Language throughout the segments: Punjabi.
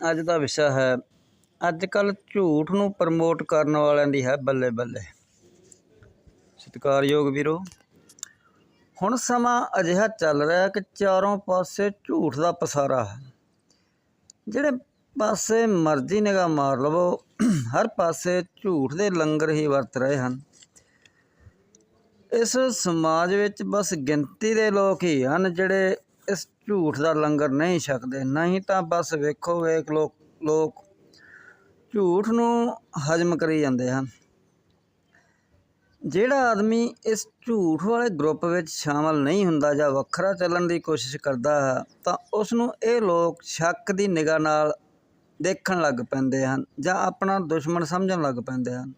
ਅੱਜ ਦਾ ਵਿਸ਼ਾ ਹੈ ਅੱਜ ਕੱਲ ਝੂਠ ਨੂੰ ਪ੍ਰਮੋਟ ਕਰਨ ਵਾਲਿਆਂ ਦੀ ਹੈ ਬੱਲੇ ਬੱਲੇ ਸਤਿਕਾਰਯੋਗ ਵੀਰੋ, ਹੁਣ ਸਮਾਂ ਅਜਿਹਾ ਚੱਲ ਰਿਹਾ ਹੈ ਕਿ ਚਾਰੋਂ ਪਾਸੇ ਝੂਠ ਦਾ ਪਸਾਰਾ ਹੈ। ਜਿਹੜੇ ਪਾਸੇ ਮਰਜ਼ੀ ਨਿਗਾਹ ਮਾਰ ਲਵੋ, ਹਰ ਪਾਸੇ ਝੂਠ ਦੇ ਲੰਗਰ ਹੀ ਵਰਤ ਰਹੇ ਹਨ। ਇਸ ਸਮਾਜ ਵਿੱਚ ਬਸ ਗਿਣਤੀ ਦੇ ਲੋਕ ਹੀ ਹਨ ਜਿਹੜੇ ਇਸ ਝੂਠ ਦਾ ਲੰਗਰ ਨਹੀਂ ਛਕਦੇ। ਨਹੀਂ ਤਾਂ ਬਸ ਵੇਖੋ, ਵੇਖ ਲੋਕ ਲੋਕ ਝੂਠ ਨੂੰ ਹਜਮ ਕਰੀ ਜਾਂਦੇ ਹਨ। ਜਿਹੜਾ ਆਦਮੀ ਇਸ ਝੂਠ ਵਾਲੇ ਗਰੁੱਪ ਵਿੱਚ ਸ਼ਾਮਲ ਨਹੀਂ ਹੁੰਦਾ ਜਾਂ ਵੱਖਰਾ ਚੱਲਣ ਦੀ ਕੋਸ਼ਿਸ਼ ਕਰਦਾ ਹੈ, ਤਾਂ ਉਸ ਨੂੰ ਇਹ ਲੋਕ ਸ਼ੱਕ ਦੀ ਨਿਗਾਹ ਨਾਲ ਦੇਖਣ ਲੱਗ ਪੈਂਦੇ ਹਨ ਜਾਂ ਆਪਣਾ ਦੁਸ਼ਮਣ ਸਮਝਣ ਲੱਗ ਪੈਂਦੇ ਹਨ।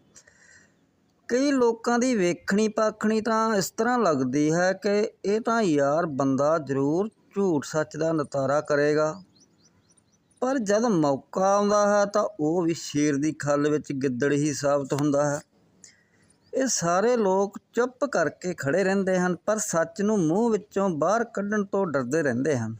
ਕਈ ਲੋਕਾਂ ਦੀ ਵੇਖਣੀ ਪਾਖਣੀ ਤਾਂ ਇਸ ਤਰ੍ਹਾਂ ਲੱਗਦੀ ਹੈ ਕਿ ਇਹ ਤਾਂ ਯਾਰ ਬੰਦਾ ਜ਼ਰੂਰ ਝੂਠ ਸੱਚ ਦਾ ਨਤਾਰਾ ਕਰੇਗਾ। ਪਰ ਜਦ ਮੌਕਾ ਆਉਂਦਾ ਹੈ ਤਾਂ ਉਹ ਵੀ ਸ਼ੇਰ ਦੀ ਖੱਲ ਵਿੱਚ ਗਿੱਦੜ ਹੀ ਸਾਬਤ ਹੁੰਦਾ ਹੈ। ਇਹ ਸਾਰੇ ਲੋਕ ਚੁੱਪ ਕਰਕੇ ਖੜੇ ਰਹਿੰਦੇ ਹਨ, ਪਰ ਸੱਚ ਨੂੰ ਮੂੰਹ ਵਿੱਚੋਂ ਬਾਹਰ ਕੱਢਣ ਤੋਂ ਡਰਦੇ ਰਹਿੰਦੇ ਹਨ।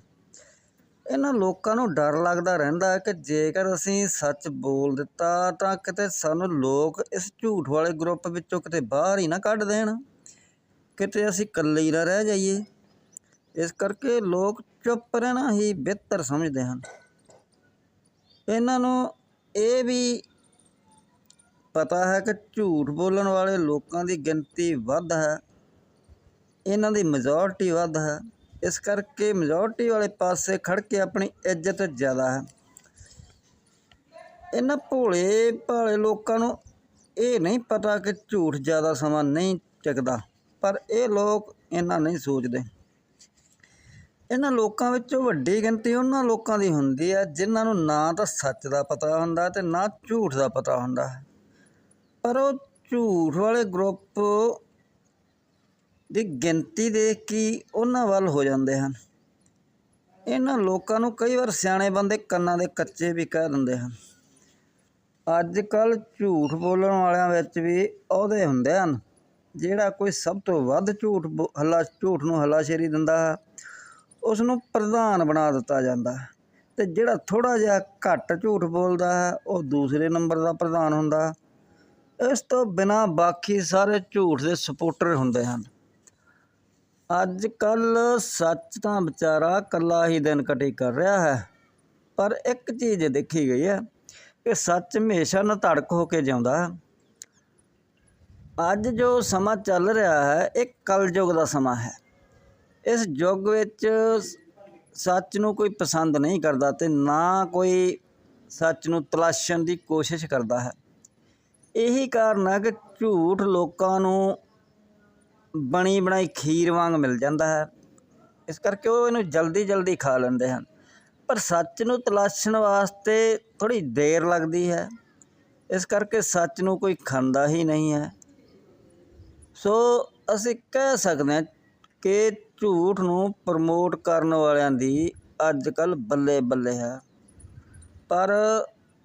ਇਹਨਾਂ ਲੋਕਾਂ ਨੂੰ ਡਰ ਲੱਗਦਾ ਰਹਿੰਦਾ ਹੈ ਕਿ ਜੇਕਰ ਅਸੀਂ ਸੱਚ ਬੋਲ ਦਿੱਤਾ ਤਾਂ ਕਿਤੇ ਸਾਨੂੰ ਲੋਕ ਇਸ ਝੂਠ ਵਾਲੇ ਗਰੁੱਪ ਵਿੱਚੋਂ ਕਿਤੇ ਬਾਹਰ ਹੀ ਨਾ ਕੱਢ ਦੇਣ। ਕਿਤੇ ਅਸੀਂ ਇਕੱਲੇ ਹੀ ਨਾ ਰਹਿ ਜਾਈਏ। ਇਸ ਕਰਕੇ ਲੋਕ ਚੁੱਪ ਰਹਿਣਾ ਹੀ ਬਿਹਤਰ ਸਮਝਦੇ ਹਨ। ਇਹਨਾਂ ਨੂੰ ਇਹ ਵੀ ਪਤਾ ਹੈ ਕਿ ਝੂਠ ਬੋਲਣ ਵਾਲੇ ਲੋਕਾਂ ਦੀ ਗਿਣਤੀ ਵੱਧ ਹੈ। ਇਹਨਾਂ ਦੀ ਮੈਜੋਰਟੀ ਵੱਧ ਹੈ। ਇਸ ਕਰਕੇ ਮੈਜੋਰਟੀ ਵਾਲੇ ਪਾਸੇ ਖੜ ਕੇ ਆਪਣੀ ਇੱਜ਼ਤ ਜ਼ਿਆਦਾ ਹੈ। ਇਹਨਾਂ ਭੋਲੇ ਭਾਲੇ ਲੋਕਾਂ ਨੂੰ ਇਹ ਨਹੀਂ ਪਤਾ ਕਿ ਝੂਠ ਜ਼ਿਆਦਾ ਸਮਾਂ ਨਹੀਂ ਟਿਕਦਾ, ਪਰ ਇਹ ਲੋਕ ਇਹਨਾਂ ਨਹੀਂ ਸੋਚਦੇ। ਇਹਨਾਂ ਲੋਕਾਂ ਵਿੱਚੋਂ ਵੱਡੀ ਗਿਣਤੀ ਉਹਨਾਂ ਲੋਕਾਂ ਦੀ ਹੁੰਦੀ ਹੈ, ਜਿਨ੍ਹਾਂ ਨੂੰ ਨਾ ਤਾਂ ਸੱਚ ਦਾ ਪਤਾ ਹੁੰਦਾ ਤੇ ਨਾ ਝੂਠ ਦਾ ਪਤਾ ਹੁੰਦਾ ਹੈ। ਪਰ ਉਹ ਝੂਠ ਵਾਲੇ ਗਰੁੱਪ ਦੀ ਗਿਣਤੀ ਦੇਖ ਕੇ ਉਹਨਾਂ ਵੱਲ ਹੋ ਜਾਂਦੇ ਹਨ। ਇਹਨਾਂ ਲੋਕਾਂ ਨੂੰ ਕਈ ਵਾਰ ਸਿਆਣੇ ਬੰਦੇ ਕੰਨਾਂ ਦੇ ਕੱਚੇ ਵੀ ਕਹਿ ਦਿੰਦੇ ਹਨ। ਅੱਜ ਕੱਲ ਝੂਠ ਬੋਲਣ ਵਾਲਿਆਂ ਵਿੱਚ ਵੀ ਅਹੁਦੇ ਹੁੰਦੇ ਹਨ, ਜਿਹੜਾ ਕੋਈ ਸਭ ਤੋਂ ਵੱਧ ਝੂਠ ਬੋ- ਹੱਲਾ, ਝੂਠ ਨੂੰ ਹੱਲਾਸ਼ੇਰੀ ਦਿੰਦਾ ਹੈ। ਉਸ ਨੂੰ ਪ੍ਰਧਾਨ ਬਣਾ ਦਿੱਤਾ ਜਾਂਦਾ ਹੈ ਤੇ ਜਿਹੜਾ ਥੋੜਾ ਜਿਹਾ ਘੱਟ ਝੂਠ ਬੋਲਦਾ ਹੈ, ਉਹ ਦੂਸਰੇ ਨੰਬਰ ਦਾ ਪ੍ਰਧਾਨ ਹੁੰਦਾ ਇਸ ਤੋਂ ਬਿਨਾ ਬਾਕੀ ਸਾਰੇ ਝੂਠ ਦੇ ਸਪੋਰਟਰ ਹੁੰਦੇ ਹਨ। ਅੱਜ ਕੱਲ ਸੱਚ ਤਾਂ ਵਿਚਾਰਾ ਕੱਲਾ ਹੀ ਦਿਨ ਕਟੀ ਕਰ ਰਿਹਾ ਹੈ, ਪਰ ਇੱਕ ਚੀਜ਼ ਦੇਖੀ ਗਈ ਹੈ ਕਿ ਸੱਚ ਹਮੇਸ਼ਾ ਨਾ ਧੜਕ ਹੋ ਕੇ ਜਿਉਂਦਾ ਹੈ। ਅੱਜ ਜੋ ਸਮਾਂ ਚੱਲ ਰਿਹਾ ਹੈ, ਇਹ ਕਲਯੁਗ ਦਾ ਸਮਾਂ ਹੈ। ਇਸ ਯੁੱਗ ਵਿੱਚ ਸੱਚ ਨੂੰ ਕੋਈ ਪਸੰਦ ਨਹੀਂ ਕਰਦਾ ਤੇ ਨਾ ਕੋਈ ਸੱਚ ਨੂੰ ਤਲਾਸ਼ਣ ਦੀ ਕੋਸ਼ਿਸ਼ ਕਰਦਾ ਹੈ। ਇਹੀ ਕਾਰਨ ਹੈ ਕਿ ਝੂਠ ਲੋਕਾਂ ਨੂੰ ਬਣੀ ਬਣਾਈ ਖੀਰ ਵਾਂਗ ਮਿਲ ਜਾਂਦਾ ਹੈ। ਇਸ ਕਰਕੇ ਉਹ ਇਹਨੂੰ ਜਲਦੀ ਜਲਦੀ ਖਾ ਲੈਂਦੇ ਹਨ। ਪਰ ਸੱਚ ਨੂੰ ਤਲਾਸ਼ਣ ਵਾਸਤੇ ਥੋੜੀ ਦੇਰ ਲੱਗਦੀ ਹੈ। ਇਸ ਕਰਕੇ ਸੱਚ ਨੂੰ ਕੋਈ ਖਾਂਦਾ ਹੀ ਨਹੀਂ ਹੈ। ਸੋ ਅਸੀਂ ਕਹਿ ਸਕਦੇ ਹਾਂ ਕਿ ਝੂਠ ਨੂੰ ਪ੍ਰਮੋਟ ਕਰਨ ਵਾਲਿਆਂ ਦੀ ਅੱਜ ਕੱਲ ਬੱਲੇ ਬੱਲੇ ਹੈ। ਪਰ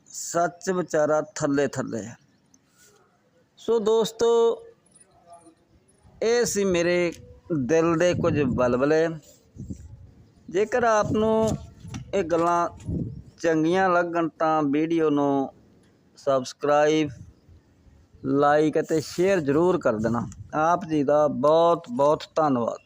ਸੱਚ ਵਿਚਾਰਾ ਥੱਲੇ ਥੱਲੇ ਹੈ। ਸੋ ਦੋਸਤੋ, ਇਹ ਸੀ ਮੇਰੇ ਦਿਲ ਦੇ ਕੁਝ ਬਲਬਲੇ। ਜੇਕਰ ਆਪ ਨੂੰ ਇਹ ਗੱਲਾਂ ਚੰਗੀਆਂ ਲੱਗਣ ਤਾਂ ਵੀਡੀਓ ਨੂੰ ਸਬਸਕ੍ਰਾਈਬ, ਲਾਈਕ ਅਤੇ ਸ਼ੇਅਰ ਜ਼ਰੂਰ ਕਰ ਦੇਣਾ। ਆਪ ਜੀ ਦਾ ਬਹੁਤ ਬਹੁਤ ਧੰਨਵਾਦ।